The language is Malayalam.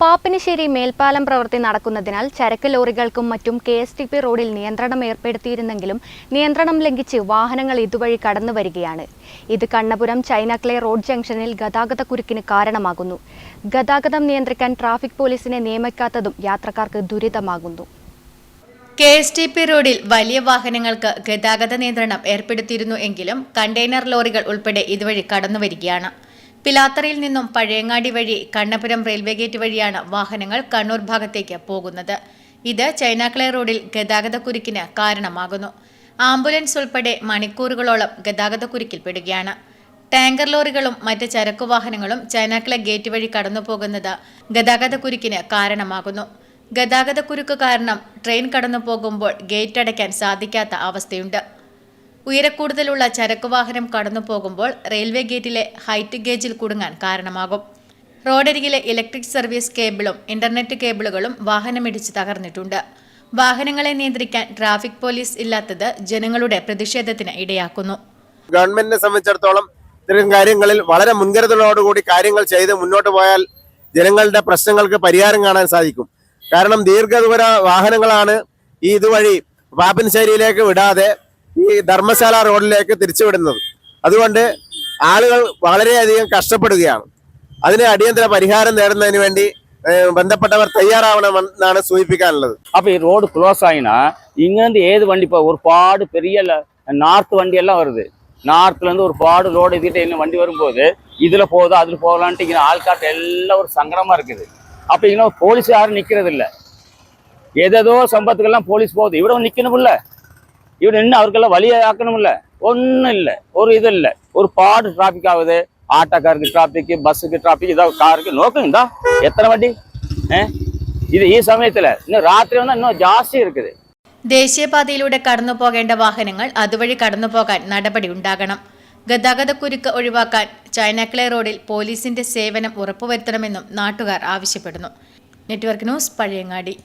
പാപ്പിനിശ്ശേരി മേൽപ്പാലം പ്രവൃത്തി നടക്കുന്നതിനാൽ ചരക്ക് ലോറികൾക്കും മറ്റും കെ എസ് ടി പി റോഡിൽ നിയന്ത്രണം ഏർപ്പെടുത്തിയിരുന്നെങ്കിലും നിയന്ത്രണം ലംഘിച്ച് വാഹനങ്ങൾ ഇതുവഴി കടന്നു വരികയാണ്. ഇത് കണ്ണപുരം ചൈനക്ലേ റോഡ് ജംഗ്ഷനിൽ ഗതാഗത കുരുക്കിന് കാരണമാകുന്നു. ഗതാഗതം നിയന്ത്രിക്കാൻ ട്രാഫിക് പോലീസിനെ നിയമിക്കാത്തതും യാത്രക്കാർക്ക് ദുരിതമാകുന്നു. കെ എസ് ടി പി റോഡിൽ വലിയ വാഹനങ്ങൾക്ക് ഗതാഗത നിയന്ത്രണം ഏർപ്പെടുത്തിയിരുന്നു എങ്കിലും കണ്ടെയ്നർ ലോറികൾ ഉൾപ്പെടെ ഇതുവഴി കടന്നുവരികയാണ് പിലാത്തറയിൽ നിന്നും പഴയങ്ങാടി വഴി കണ്ണപുരം റെയിൽവേ ഗേറ്റ് വഴിയാണ് വാഹനങ്ങൾ കണ്ണൂർ ഭാഗത്തേക്ക് പോകുന്നത്. ഇത് ചൈനാക്ലേ റോഡിൽ ഗതാഗതക്കുരുക്കിന് കാരണമാകുന്നു. ആംബുലൻസ് ഉൾപ്പെടെ മണിക്കൂറുകളോളം ഗതാഗതക്കുരുക്കിൽപ്പെടുകയാണ് ടാങ്കർ ലോറികളും മറ്റ് ചരക്കു വാഹനങ്ങളും ചൈനാക്ലേ ഗേറ്റ് വഴി കടന്നു പോകുന്നത് ഗതാഗതക്കുരുക്കിന് കാരണമാകുന്നു. ഗതാഗതക്കുരുക്ക് കാരണം ട്രെയിൻ കടന്നു പോകുമ്പോൾ ഗേറ്റ് അടയ്ക്കാൻ സാധിക്കാത്ത അവസ്ഥയുണ്ട്. ഉയരക്കൂടുതലുള്ള ചരക്കുവാഹനം കടന്നു പോകുമ്പോൾ റെയിൽവേ ഗേറ്റിലെ ഹൈറ്റ് ഗേജിൽ കുടുങ്ങാൻ കാരണമാകും. റോഡരികിലെ ഇലക്ട്രിക് സർവീസ് കേബിളും ഇന്റർനെറ്റ് കേബിളുകളും വാഹനമിടിച്ച് തകർന്നിട്ടുണ്ട്. വാഹനങ്ങളെ നിയന്ത്രിക്കാൻ ട്രാഫിക് പോലീസ് ഇല്ലാത്തത് ജനങ്ങളുടെ പ്രതിഷേധത്തിന് ഇടയാക്കുന്നു. ഗവൺമെന്റിനെ സംബന്ധിച്ചിടത്തോളം ഇത്തരം കാര്യങ്ങളിൽ വളരെ മുൻകരുതലോടുകൂടി കാര്യങ്ങൾ ചെയ്ത് മുന്നോട്ട് പോയാൽ ജനങ്ങളുടെ പ്രശ്നങ്ങൾക്ക് പരിഹാരം കാണാൻ സാധിക്കും. കാരണം ദീർഘദൂര വാഹനങ്ങളാണ് ഈ ഇതുവഴി പാപ്പൻശ്ശേരിയിലേക്ക് വിടാതെ ഈ ധർമ്മശാല റോഡിലേക്ക് തിരിച്ചുവിടുന്നത് അതുകൊണ്ട് ആളുകൾ വളരെയധികം കഷ്ടപ്പെടുകയാണ് അതിന് അടിയന്തര പരിഹാരം നേടുന്നതിന് വേണ്ടി ഏഹ്, ബന്ധപ്പെട്ടവർ തയ്യാറാവണമെന്നാണ് സൂചിപ്പിക്കാനുള്ളത് அப்போ ரோடு க்ளோஸ் ஆகினா இங்கேருந்து ஏது வண்டி இப்போ ஒரு பாடு பெரிய நார்த் வண்டி எல்லாம் வருது நார்த்லேருந்து ஒரு பாடு ரோடு இதுகிட்ட இன்னும் வண்டி வரும்போது இதில் போகுது அதில் போகலான்ட்டு இங்கே ஆள்காட்டு எல்லாம் ஒரு சங்கடமாக இருக்குது அப்போ இங்கே போலீஸ் யாரும் நிற்கிறது இல்லை ஏதேதோ சம்பத்துக்கெல்லாம் போலீஸ் போகுது இவ்வளோ நிற்கணுமில்ல இவரு நின்று அவருக்கெல்லாம் வழியை ஆக்கணுமில்ல ஒன்றும் இல்லை ஒரு இது இல்லை ஒரு பாடு டிராஃபிக் ஆகுது ஆட்டோக்காருக்கு டிராஃபிக் பஸ்ஸுக்கு டிராஃபிக் இதாக காருக்கு நோக்குங்கதா எத்தனை வண்டி ഏ ഇത് ഈ സമയത്തില് ഇന്ന് രാത്രി വന്നാൽ இன்னும் ജാസ്തി இருக்குது ദേശീയപാതയിലൂടെ കടന്നു പോകേണ്ട വാഹനങ്ങൾ അതുവഴി കടന്നു പോകാൻ നടപടി ഉണ്ടാകണം ഗതാഗതക്കുരുക്ക് ഒഴിവാക്കാൻ ചൈനാക്ലേ റോഡിൽ പോലീസിന്റെ സേവനം ഉറപ്പുവരുത്തണമെന്നും നാട്ടുകാർ ആവശ്യപ്പെടുന്നു നെറ്റ്വർക്ക് ന്യൂസ് പഴയങ്ങാടി